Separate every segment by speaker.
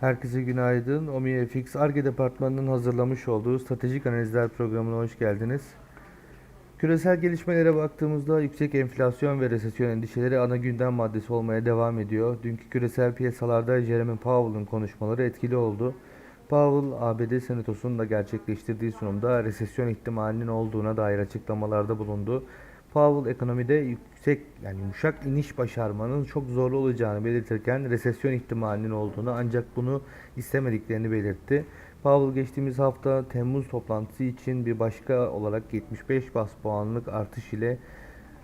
Speaker 1: Herkese günaydın. OmiFX ARGE Departmanı'nın hazırlamış olduğu stratejik analizler programına hoş geldiniz. Küresel gelişmelere baktığımızda yüksek enflasyon ve resesyon endişeleri ana gündem maddesi olmaya devam ediyor. Dünkü küresel piyasalarda Jeremy Powell'ın konuşmaları etkili oldu. Powell, ABD Senatosu'nun da gerçekleştirdiği sunumda resesyon ihtimalinin olduğuna dair açıklamalarda bulundu. Powell ekonomide yüksek yani yumuşak iniş başarmanın çok zorlu olacağını belirtirken resesyon ihtimalinin olduğunu ancak bunu istemediklerini belirtti. Powell geçtiğimiz hafta Temmuz toplantısı için bir başka olarak 75 bas puanlık artış ile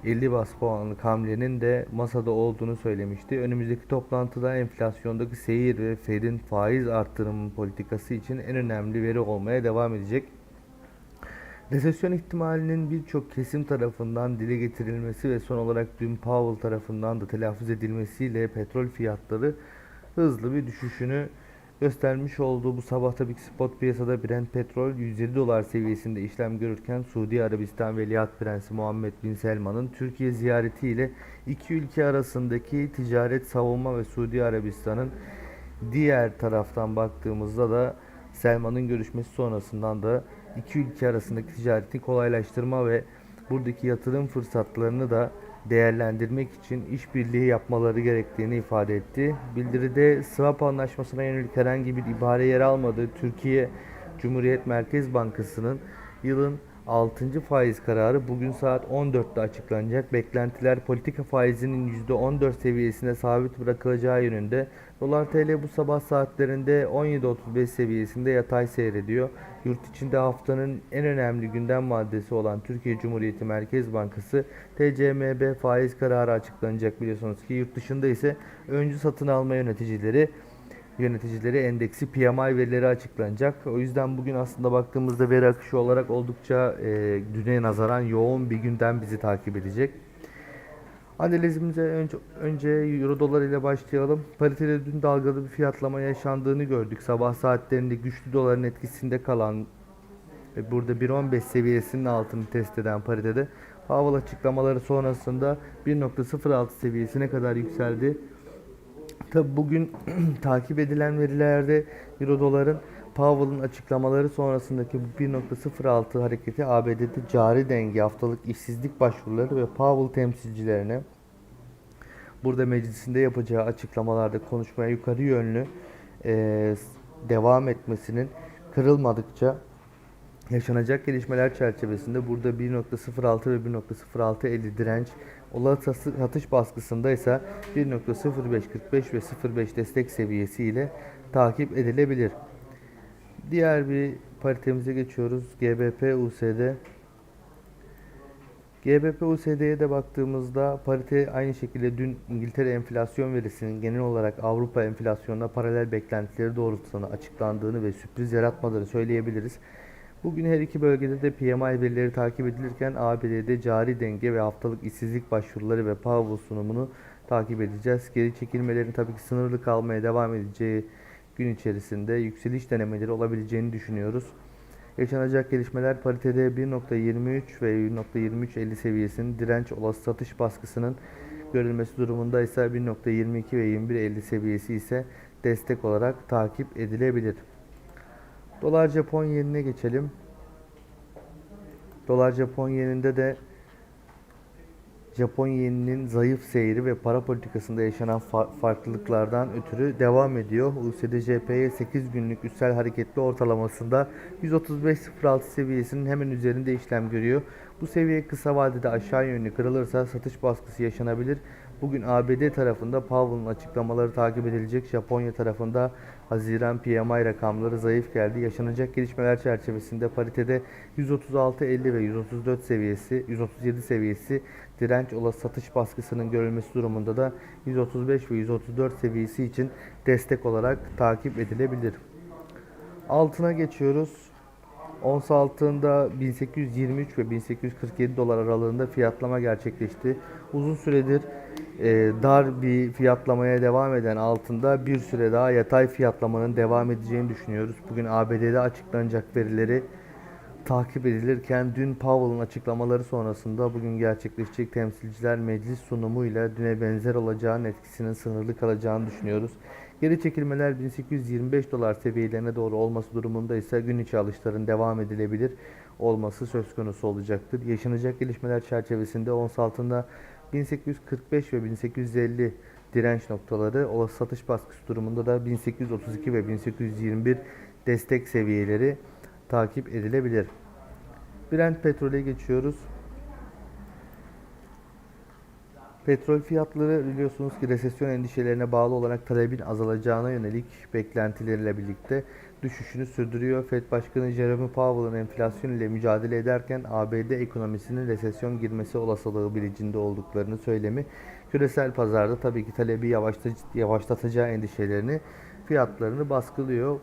Speaker 1: 50 bas puanlık hamlenin de masada olduğunu söylemişti. Önümüzdeki toplantıda enflasyondaki seyir ve Fed'in faiz arttırım politikası için en önemli veri olmaya devam edecek. Resesyon ihtimalinin birçok kesim tarafından dile getirilmesi ve son olarak dün Powell tarafından da telaffuz edilmesiyle petrol fiyatları hızlı bir düşüşünü göstermiş oldu. Bu sabah tabii ki spot piyasada Brent petrol 107 dolar seviyesinde işlem görürken Suudi Arabistan Veliaht Prensi Muhammed Bin Selman'ın Türkiye ziyaretiyle iki ülke arasındaki ticaret savunma ve Suudi Arabistan'ın diğer taraftan baktığımızda da Selman'ın görüşmesi sonrasından da iki ülke arasındaki ticareti kolaylaştırma ve buradaki yatırım fırsatlarını da değerlendirmek için işbirliği yapmaları gerektiğini ifade etti. Bildiride swap anlaşmasına yönelik herhangi bir ibare yer almadı. Türkiye Cumhuriyet Merkez Bankası'nın yılın 6. faiz kararı bugün saat 14'te açıklanacak. Beklentiler politika faizinin %14 seviyesine sabit bırakılacağı yönünde. Dolar TL bu sabah saatlerinde 17.35 seviyesinde yatay seyrediyor. Yurt içinde haftanın en önemli gündem maddesi olan Türkiye Cumhuriyeti Merkez Bankası TCMB faiz kararı açıklanacak biliyorsunuz ki yurt dışında ise öncü satın alma yöneticileri yöneticileri endeksi PMI verileri açıklanacak. O yüzden bugün aslında baktığımızda veri akışı olarak oldukça e, düne nazaran yoğun bir gündem bizi takip edecek. Analizimize önce, önce Euro dolar ile başlayalım. Paritede dün dalgalı bir fiyatlama yaşandığını gördük. Sabah saatlerinde güçlü doların etkisinde kalan ve burada 1.15 seviyesinin altını test eden paritede Powell açıklamaları sonrasında 1.06 seviyesine kadar yükseldi. Tabi bugün takip edilen verilerde Euro doların Powell'ın açıklamaları sonrasındaki bu 1.06 hareketi ABD'de cari denge, haftalık işsizlik başvuruları ve Powell temsilcilerine burada meclisinde yapacağı açıklamalarda konuşmaya yukarı yönlü e, devam etmesinin kırılmadıkça yaşanacak gelişmeler çerçevesinde burada 1.06 ve 1.0650 direnç olası satış baskısında ise 1.0545 ve 05 destek seviyesi ile takip edilebilir. Diğer bir paritemize geçiyoruz. GBP USD. GBP USD'ye de baktığımızda parite aynı şekilde dün İngiltere enflasyon verisinin genel olarak Avrupa enflasyonuna paralel beklentileri doğrultusunda açıklandığını ve sürpriz yaratmadığını söyleyebiliriz. Bugün her iki bölgede de PMI verileri takip edilirken ABD'de cari denge ve haftalık işsizlik başvuruları ve Powell sunumunu takip edeceğiz. Geri çekilmelerin tabii ki sınırlı kalmaya devam edeceği gün içerisinde yükseliş denemeleri olabileceğini düşünüyoruz. Yaşanacak gelişmeler paritede 1.23 ve 1.2350 seviyesinin direnç olası satış baskısının görülmesi durumunda ise 1.22 ve 21.50 seviyesi ise destek olarak takip edilebilir. Dolar Japon yenine geçelim. Dolar Japon yeninde de Japon yeninin zayıf seyri ve para politikasında yaşanan fa- farklılıklardan ötürü devam ediyor. USD-JPY 8 günlük üstel hareketli ortalamasında 135.06 seviyesinin hemen üzerinde işlem görüyor. Bu seviye kısa vadede aşağı yönlü kırılırsa satış baskısı yaşanabilir. Bugün ABD tarafında Powell'ın açıklamaları takip edilecek. Japonya tarafında Haziran PMI rakamları zayıf geldi. Yaşanacak gelişmeler çerçevesinde paritede 136.50 ve 134 seviyesi, 137 seviyesi direnç olası satış baskısının görülmesi durumunda da 135 ve 134 seviyesi için destek olarak takip edilebilir. Altına geçiyoruz. Ons altında 1823 ve 1847 dolar aralığında fiyatlama gerçekleşti. Uzun süredir e, dar bir fiyatlamaya devam eden altında bir süre daha yatay fiyatlamanın devam edeceğini düşünüyoruz. Bugün ABD'de açıklanacak verileri takip edilirken dün Powell'ın açıklamaları sonrasında bugün gerçekleşecek temsilciler meclis sunumuyla düne benzer olacağının etkisinin sınırlı kalacağını düşünüyoruz. Geri çekilmeler 1825 dolar seviyelerine doğru olması durumunda ise gün içi alışların devam edilebilir olması söz konusu olacaktır. Yaşanacak gelişmeler çerçevesinde ons altında 1845 ve 1850 direnç noktaları, olası satış baskısı durumunda da 1832 ve 1821 destek seviyeleri takip edilebilir. Brent petrole geçiyoruz. Petrol fiyatları biliyorsunuz ki resesyon endişelerine bağlı olarak talebin azalacağına yönelik beklentileriyle birlikte düşüşünü sürdürüyor. Fed Başkanı Jerome Powell'ın enflasyon ile mücadele ederken ABD ekonomisinin resesyon girmesi olasılığı bilincinde olduklarını söylemi küresel pazarda tabii ki talebi yavaşlatıcı, yavaşlatacağı endişelerini fiyatlarını baskılıyor.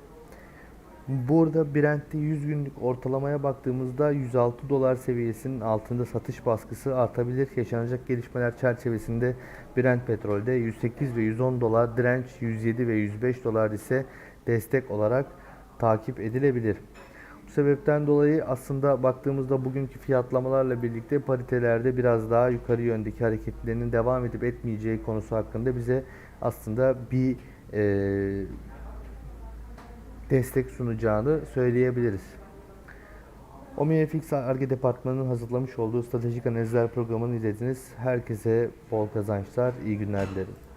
Speaker 1: Burada Brent'te 100 günlük ortalamaya baktığımızda 106 dolar seviyesinin altında satış baskısı artabilir. Yaşanacak gelişmeler çerçevesinde Brent petrolde 108 ve 110 dolar, direnç 107 ve 105 dolar ise destek olarak takip edilebilir. Bu sebepten dolayı aslında baktığımızda bugünkü fiyatlamalarla birlikte paritelerde biraz daha yukarı yöndeki hareketlerinin devam edip etmeyeceği konusu hakkında bize aslında bir eee destek sunacağını söyleyebiliriz. OMIFX ARGE Departmanı'nın hazırlamış olduğu stratejik analizler programını izlediniz. Herkese bol kazançlar, iyi günler dilerim.